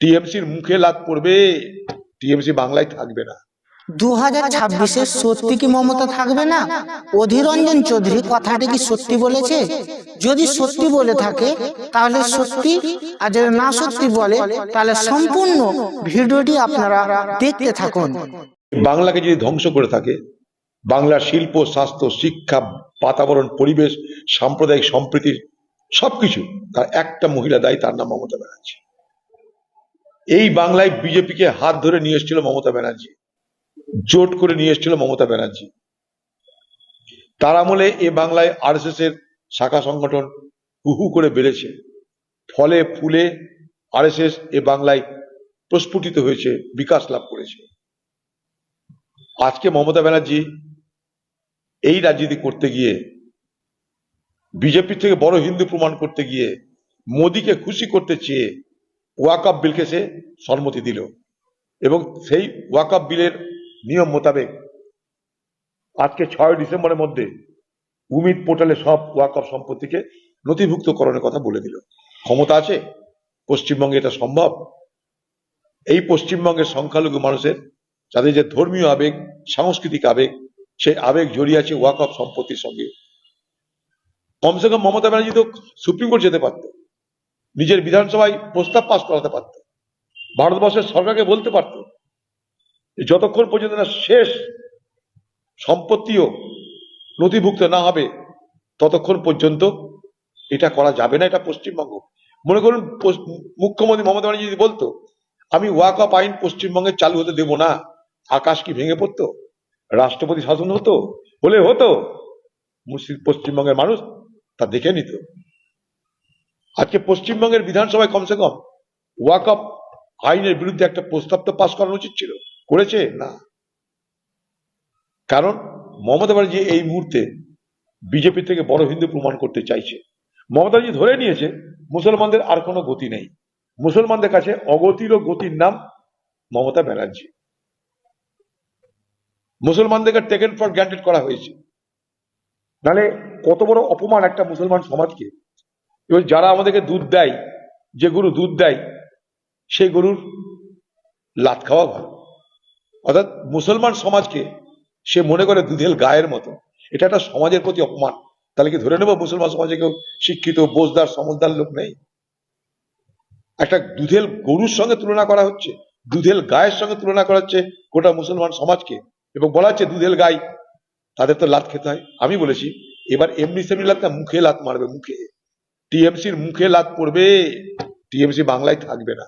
টিএমসির মুখে লাত পড়বে। টিএমসি বাংলায় থাকবে না। দু হাজার ছাব্বিশে সত্যি কি মমতা থাকবে না? অধীর রঞ্জন চৌধুরী কথাটি কি সত্যি বলেছে? যদি সত্যি বলে থাকে তাহলে সত্যি আর যদি না সত্যি বলে তাহলে সম্পূর্ণ ভিডিওটি আপনারা দেখতে থাকুন। বাংলাকে যদি ধ্বংস করে থাকে বাংলার শিল্প স্বাস্থ্য শিক্ষা বাতাবরণ পরিবেশ সাম্প্রদায়িক সম্প্রীতির সবকিছু তার একটা মহিলা দায়ী তার নাম মমতা ব্যানার্জি। এই বাংলায় বিজেপিকে হাত ধরে নিয়ে এসেছিল মমতা ব্যানার্জি। জোট করে নিয়ে এসেছিল মমতা ব্যানার্জি। তার আমলে এ বাংলায় আরএসএস এর শাখা সংগঠন হুহু করে বেড়েছে। ফলে ফুলে আরএসএস এ বাংলায় প্রস্ফুটিত হয়েছে, বিকাশ লাভ করেছে। আজকে মমতা ব্যানার্জি এই রাজনীতি করতে গিয়ে, বিজেপির থেকে বড় হিন্দু প্রমাণ করতে গিয়ে, মোদীকে খুশি করতে চেয়ে ওয়াকআপ বিলকে সে সম্মতি দিল এবং সেই ওয়াকআপ বিলের নিয়ম মোতাবেক আজকে ছয় ডিসেম্বরের মধ্যে উমিদ পোর্টালে সব ওয়াকআপ সম্পত্তিকে নথিভুক্তকরণের কথা বলে দিল। ক্ষমতা আছে? পশ্চিমবঙ্গে এটা সম্ভব? এই পশ্চিমবঙ্গের সংখ্যালঘু মানুষের, যাদের যে ধর্মীয় আবেগ, সাংস্কৃতিক আবেগ, সেই আবেগ জড়িয়ে আছে ওয়াকফ সম্পত্তির সঙ্গে। কমসে কম মমতা ব্যানার্জি তো সুপ্রিম কোর্ট যেতে পারত। নিজের বিধানসভায় প্রস্তাব পাশ করাতে পারত। ভারতবর্ষের সরকারকে বলতে পারত যতক্ষণ পর্যন্ত না শেষ সম্পত্তিও নথিভুক্ত না হবে, ততক্ষণ পর্যন্ত এটা করা যাবে না, এটা পশ্চিমবঙ্গ। মনে করুন মুখ্যমন্ত্রী মমতা ব্যানার্জি যদি বলতো, আমি ওয়াক অফ আইন পশ্চিমবঙ্গে চালু হতে দেব না। আকাশ কি ভেঙে পড়তো? রাষ্ট্রপতি শাসন হতো? হলে হতো? পশ্চিমবঙ্গের মানুষ তা দেখে নিত। আজকে পশ্চিমবঙ্গের বিধানসভায় কমসে কম ওয়াক অফ আইনের বিরুদ্ধে একটা প্রস্তাব তো পাশ করানো উচিত ছিল। করেছে? না। কারণ মমতা ব্যানার্জি এই মুহূর্তে বিজেপি থেকে বড় হিন্দু প্রমাণ করতে চাইছে। মমতা ব্যানার্জি ধরে নিয়েছে, মুসলমানদের আর কোনো গতি নেই। মুসলমানদের কাছে অগতির ও গতির নাম মমতা ব্যানার্জি। মুসলমানদেরকে টেকেন ফর গ্রান্টেড করা হয়েছে। নালে কত বড় অপমান একটা মুসলমান সমাজকে এবং যারা আমাদেরকে দুধ দেয়, যে গরু দুধ দেয়, সেই গরুর লাত খাওয়া ভালো। অর্থাৎ মুসলমান সমাজকে সে মনে করে দুধেল গায়ের মতো। এটা একটা সমাজের প্রতি অপমান। তাহলে কি ধরে নেব মুসলমান সমাজে কেউ শিক্ষিত, বোঝদার, সমজদার লোক নেই? একটা দুধেল গরুর সঙ্গে তুলনা করা হচ্ছে দুধেল গায়ের সঙ্গে তুলনা করা হচ্ছে গোটা মুসলমান সমাজকে। এবং বলা হচ্ছে দুধেল গাই, তাদের তো লাত খেতে হয়। আমি বলেছি, এবার এমনি সেমনি লাত মুখে লাত মারবে, মুখে। টিএমসির মুখে লাত পড়বে। টিএমসি বাংলায় থাকবে না।